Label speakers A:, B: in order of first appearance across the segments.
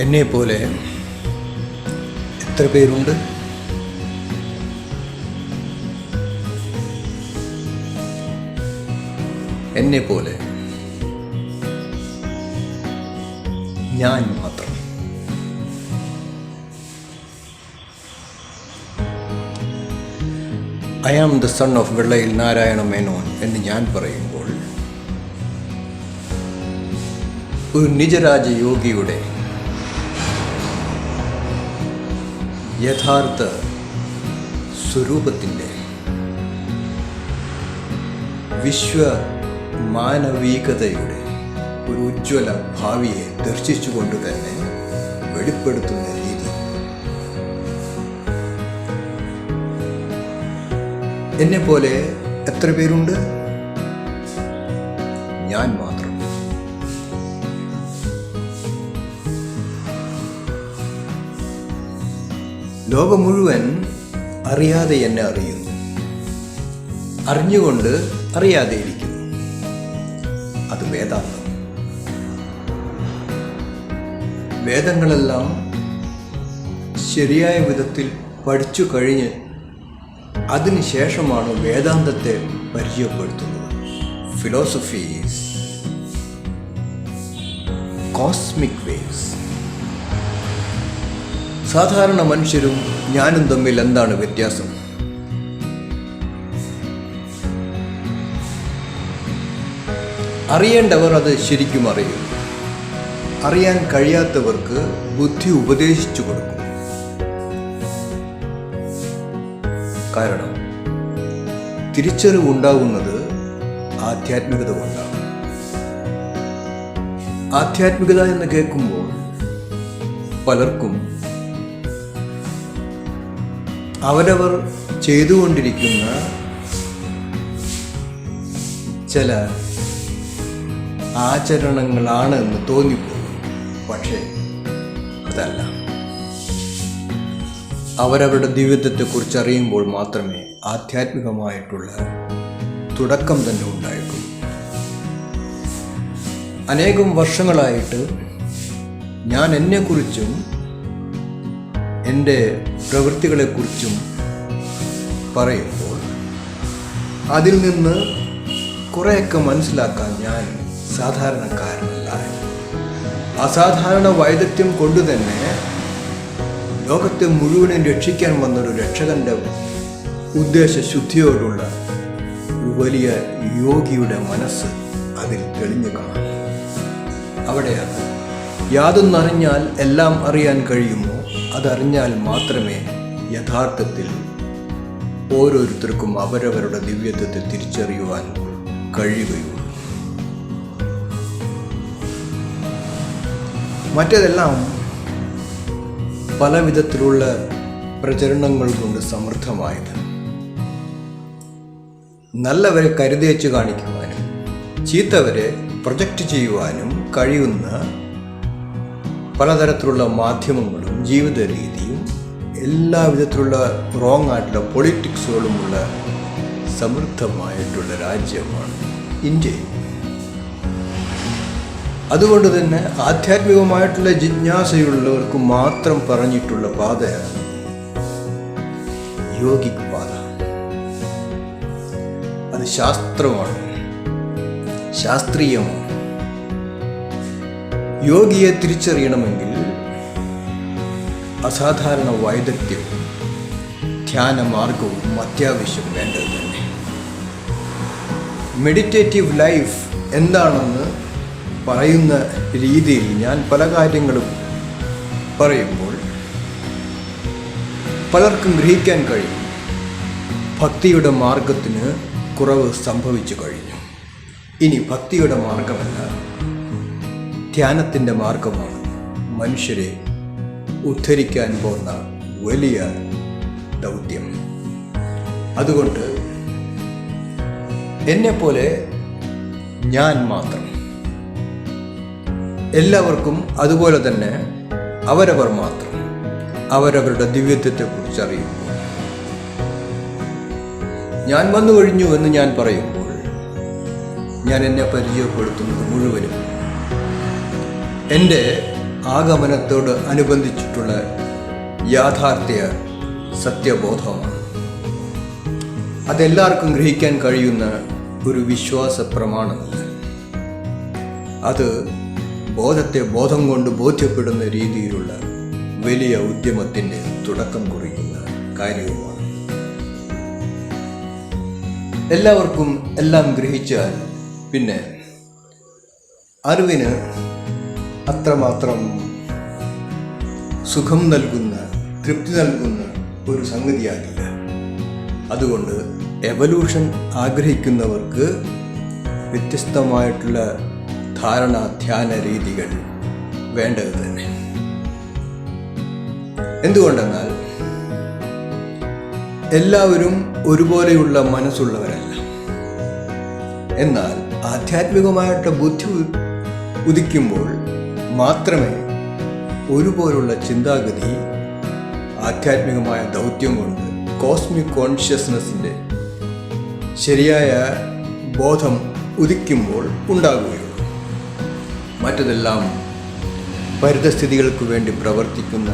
A: എന്നെ പോലെ എത്ര പേരുണ്ട്? എന്നെ പോലെ ഞാൻ മാത്രം. I am the son of Vellayil Narayana Menon എന്ന് ഞാൻ പറയുമ്പോൾ ഒരു നിജരാജ യോഗിയുടെ യഥാർത്ഥ സ്വരൂപത്തിന്റെ വിശ്വ മാനവികതയുടെ ഒരു ഉജ്ജ്വല ഭാവിയെ ദർശിച്ചുകൊണ്ട് തന്നെ വെളിപ്പെടുത്തുന്ന രീതി. എന്നെ പോലെ എത്ര പേരുണ്ട്? ഞാൻ ലോകം മുഴുവൻ അറിയാതെ എന്നെ അറിയുന്നു. അറിഞ്ഞുകൊണ്ട് അറിയാതെ ഇരിക്കുന്നു. അത് വേദാന്തം. വേദങ്ങളെല്ലാം ശരിയായ വിധത്തിൽ പഠിച്ചു കഴിഞ്ഞ് അതിനുശേഷമാണ് വേദാന്തത്തെ പരിചയപ്പെടുത്തുന്നത്. ഫിലോസഫീസ് കോസ്മിക് വേവ്സ് സാധാരണ മനുഷ്യരും ഞാനും തമ്മിൽ എന്താണ് വ്യത്യാസം? അറിയേണ്ടവർ അത് ശരിക്കും അറിയും. അറിയാൻ കഴിയാത്തവർക്ക് ബുദ്ധി ഉപദേശിച്ചു കൊടുക്കും. കാരണം തിരിച്ചറിവുണ്ടാകുന്നത് ആധ്യാത്മികത കൊണ്ടാണ്. ആധ്യാത്മികത എന്ന് കേൾക്കുമ്പോൾ പലർക്കും അവരവർ ചെയ്തുകൊണ്ടിരിക്കുന്ന ചില ആചരണങ്ങളാണ് എന്ന് തോന്നിപ്പോകും. പക്ഷേ അതല്ല. അവരവരുടെ ജീവിതത്തെക്കുറിച്ച് അറിയുമ്പോൾ മാത്രമേ ആധ്യാത്മികമായിട്ടുള്ള തുടക്കം തന്നെ ഉണ്ടായിട്ടുള്ളൂ. അനേകം വർഷങ്ങളായിട്ട് ഞാൻ എന്നെക്കുറിച്ചും എന്റെ പ്രവൃത്തികളെക്കുറിച്ചും പറയുമ്പോൾ അതിൽ നിന്ന് കുറേയൊക്കെ മനസ്സിലാക്കാൻ ഞാൻ സാധാരണക്കാരനല്ല. അസാധാരണ വൈദഗ്ധ്യം കൊണ്ട് തന്നെ ലോകത്തെ മുഴുവനും രക്ഷിക്കാൻ വന്നൊരു രക്ഷകന്റെ ഉദ്ദേശശുദ്ധിയോടുള്ള വലിയ യോഗിയുടെ മനസ്സ് അതിൽ തെളിഞ്ഞു കാണാം. അവിടെയാണ് യാതൊന്നറിഞ്ഞാൽ എല്ലാം അറിയാൻ കഴിയുമോ? അതറിഞ്ഞാൽ മാത്രമേ യഥാർത്ഥത്തിൽ ഓരോരുത്തർക്കും അവരവരുടെ ദിവ്യത്വത്തെ തിരിച്ചറിയുവാൻ കഴിയുകയുള്ളൂ. മറ്റേതെല്ലാം പല വിധത്തിലുള്ള പ്രചരണങ്ങൾ കൊണ്ട് സമൃദ്ധമായത് നല്ലവരെ കരുതേച്ച് കാണിക്കുവാനും ചീത്തവരെ പ്രൊജക്റ്റ് ചെയ്യുവാനും കഴിയുന്ന പലതരത്തിലുള്ള മാധ്യമങ്ങളും ജീവിത രീതിയും എല്ലാ വിധത്തിലുള്ള റോങ് ആയിട്ടുള്ള പൊളിറ്റിക്സുകളുമുള്ള സമൃദ്ധമായിട്ടുള്ള രാജ്യമാണ് ഇന്ത്യ. അതുകൊണ്ട് തന്നെ ആധ്യാത്മികമായിട്ടുള്ള ജിജ്ഞാസയുള്ളവർക്ക് മാത്രം പറഞ്ഞിട്ടുള്ള പാതയാണ് യോഗിക് പാത. അത് ശാസ്ത്രമാണ്. ശാസ്ത്രീയമാണ്. യോഗിയെ തിരിച്ചറിയണമെങ്കിൽ അസാധാരണ വൈദഗ്ധ്യവും ധ്യാന മാർഗവും അത്യാവശ്യം വേണ്ടത് തന്നെ. മെഡിറ്റേറ്റീവ് ലൈഫ് എന്താണെന്ന് പറയുന്ന രീതിയിൽ ഞാൻ പല കാര്യങ്ങളും പറയുമ്പോൾ പലർക്കും ഗ്രഹിക്കാൻ കഴിയും. ഭക്തിയുടെ മാർഗത്തിന് കുറവ് സംഭവിച്ചു കഴിഞ്ഞു. ഇനി ഭക്തിയുടെ മാർഗമല്ല. ധ്യാനത്തിന്റെ മാർഗമാണ് മനുഷ്യരെ ഉദ്ധരിക്കാൻ പോകുന്ന വലിയ ദൗത്യം. അതുകൊണ്ട് എന്നെപ്പോലെ ഞാൻ മാത്രം. എല്ലാവർക്കും അതുപോലെ തന്നെ അവരവർ മാത്രം. അവരവരുടെ ദിവ്യത്വത്തെക്കുറിച്ച് അറിയുമ്പോൾ. ഞാൻ വന്നു കഴിഞ്ഞു എന്ന് ഞാൻ പറയുമ്പോൾ ഞാൻ എന്നെ പരിചയപ്പെടുത്തുന്നത് മുഴുവനും എന്റെ ആഗമനത്തോട് അനുബന്ധിച്ചിട്ടുള്ള യാഥാർത്ഥ്യ സത്യബോധമാണ് അതെല്ലാവർക്കും ഗ്രഹിക്കാൻ കഴിയുന്ന ഒരു വിശ്വാസ പ്രമാണമല്ല അത് ബോധത്തെ ബോധം കൊണ്ട് ബോധ്യപ്പെടുന്ന രീതിയിലുള്ള വലിയ ഉദ്യമത്തിന്റെ തുടക്കം കുറിക്കുന്ന കാര്യവുമാണ്. എല്ലാവർക്കും എല്ലാം ഗ്രഹിച്ചാൽ പിന്നെ അറിവിന് അത്രമാത്രം സുഖം നൽകുന്ന തൃപ്തി നൽകുന്ന ഒരു സംഗതിയാകില്ല. അതുകൊണ്ട് എവല്യൂഷൻ ആഗ്രഹിക്കുന്നവർക്ക് വ്യത്യസ്തമായിട്ടുള്ള ധാരണ ധ്യാന രീതികൾ വേണ്ടത് തന്നെ. എന്തുകൊണ്ടെന്നാൽ എല്ലാവരും ഒരുപോലെയുള്ള മനസ്സുള്ളവരല്ല. എന്നാൽ ആധ്യാത്മികമായിട്ട് ബുദ്ധി ഉദിക്കുമ്പോൾ മാത്രമേ ഒരുപോലുള്ള ചിന്താഗതി ആധ്യാത്മികമായ ദൗത്യം കൊണ്ട് കോസ്മിക് കോൺഷ്യസ്നെസ്സിന്റെ ശരിയായ ബോധം ഉദിക്കുമ്പോൾ ഉണ്ടാകുകയുള്ളൂ. മറ്റതെല്ലാം പരിതസ്ഥിതികൾക്ക് വേണ്ടി പ്രവർത്തിക്കുന്ന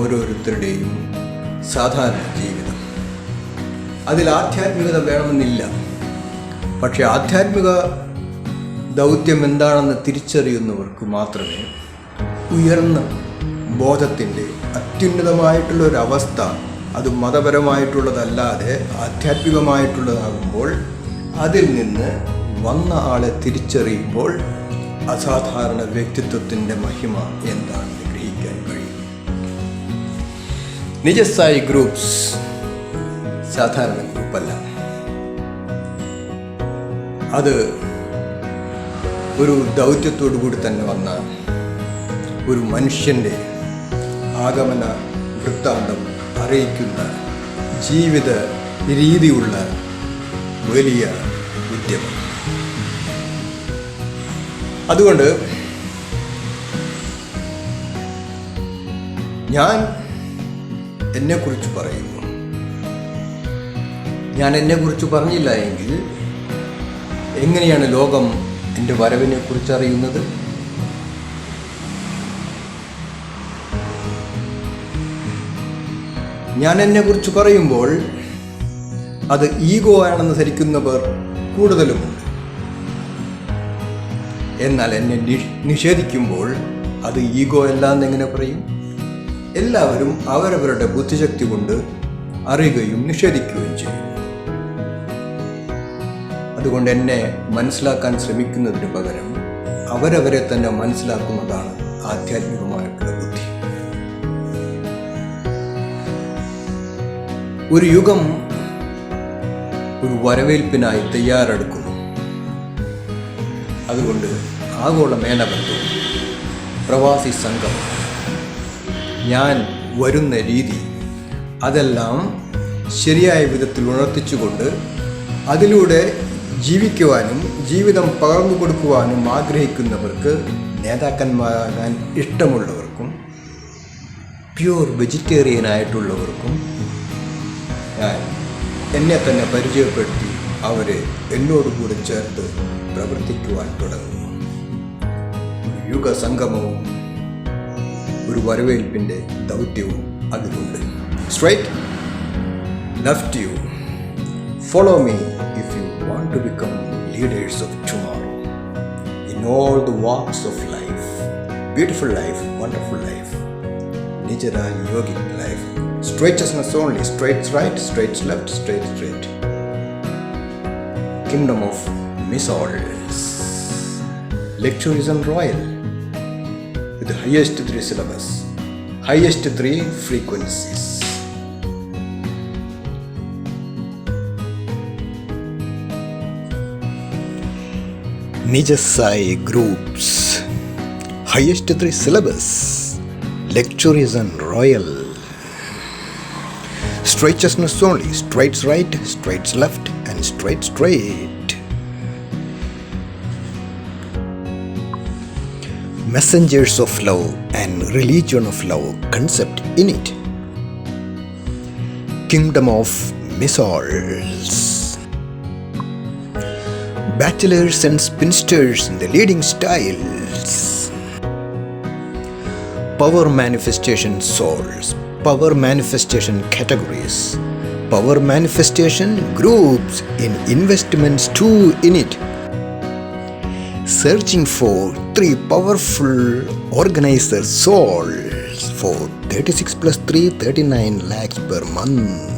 A: ഓരോരുത്തരുടെയും സാധാരണ ജീവിതം. അതിൽ ആധ്യാത്മികത വേണമെന്നില്ല. പക്ഷേ ആധ്യാത്മിക ദൗത്യം എന്താണെന്ന് തിരിച്ചറിയുന്നവർക്ക് മാത്രമേ ഉയർന്ന ബോധത്തിന്റെ അത്യുന്നതമായിട്ടുള്ള ഒരു അവസ്ഥ അത് മതപരമായിട്ടുള്ളതല്ലാതെ ആധ്യാത്മികമായിട്ടുള്ളതാകുമ്പോൾ അതിൽ നിന്ന് വന്ന ആളെ തിരിച്ചറിയുമ്പോൾ അസാധാരണ വ്യക്തിത്വത്തിന്റെ മഹിമ എന്താണെന്ന് ഗ്രഹിക്കാൻ കഴിയും. നിജസായി ഗ്രൂപ്പ്സ് സാധാരണ ഗ്രൂപ്പല്ല. അത് ഒരു ദൗത്യത്തോടു കൂടി തന്നെ വന്ന ഒരു മനുഷ്യന്റെ ആഗമന വൃത്താന്തം അറിയിക്കുന്ന ജീവിത രീതിയുള്ള വലിയ ഉദ്യമം. അതുകൊണ്ട് ഞാൻ എന്നെക്കുറിച്ച് പറയുന്നു. ഞാൻ എന്നെക്കുറിച്ച് പറഞ്ഞില്ല എങ്കിൽ എങ്ങനെയാണ് ലോകം എന്റെ വരവിനെ കുറിച്ച് അറിയുന്നത് ഞാൻ എന്നെക്കുറിച്ച് പറയുമ്പോൾ അത് ഈഗോ ആണെന്ന് ധരിക്കുന്നവർ കൂടുതലുമുണ്ട് എന്നാൽ എന്നെ നിഷേധിക്കുമ്പോൾ അത് ഈഗോ അല്ല എന്നെങ്ങനെ പറയും? എല്ലാവരും അവരവരുടെ ബുദ്ധിശക്തി കൊണ്ട് അറിയുകയും നിഷേധിക്കുകയും ചെയ്യും. അതുകൊണ്ട് എന്നെ മനസ്സിലാക്കാൻ ശ്രമിക്കുന്നതിന് പകരം അവരവരെ തന്നെ മനസ്സിലാക്കുന്നതാണ് ആധ്യാത്മികമായിട്ടുള്ള ബുദ്ധി ഒരു യുഗം ഒരു വരവേൽപ്പിനായി തയ്യാറെടുക്കുന്നു. അതുകൊണ്ട് ആഗോള മേനബന്ധവും പ്രവാസി സംഘം ഞാൻ വരുന്ന രീതി അതെല്ലാം ശരിയായ വിധത്തിൽ ഉണർത്തിച്ചുകൊണ്ട് അതിലൂടെ ജീവിക്കുവാനും ജീവിതം പകർന്നു കൊടുക്കുവാനും ആഗ്രഹിക്കുന്നവർക്ക് നേതാക്കന്മാരാകാൻ ഇഷ്ടമുള്ളവർക്കും പ്യൂർ വെജിറ്റേറിയൻ ആയിട്ടുള്ളവർക്കും ഞാൻ എന്നെ തന്നെ പരിചയപ്പെടുത്തി അവരെ എന്നോട് കൂടെ ചേർത്ത് പ്രവർത്തിക്കുവാൻ തുടങ്ങുന്നു. യുഗ യുഗസംഗമവും ഒരു വരവേൽപ്പിന്റെ ദൗത്യവും അതിലുണ്ട്. Straight left you Follow me if you want to become leaders of tomorrow in all the walks of life beautiful life, wonderful life, Nijara yogic life. Straightness only, straight right, straight left, straight straight. Kingdom of missiles. Lecture is on royal with the highest three syllabus, highest three frequencies. Nijasai groups. Highest three syllabus. Lecturism Royal. Straightness only, straight right, straight left, and straight straight. Messengers of love and religion of love concept in it. Kingdom of missiles. Bachelors and spinsters in the leading styles.
B: power manifestation souls, power manifestation categories, power manifestation groups in investments too in it. Searching for three powerful organizer souls for 36 plus 3 39 lakhs per month.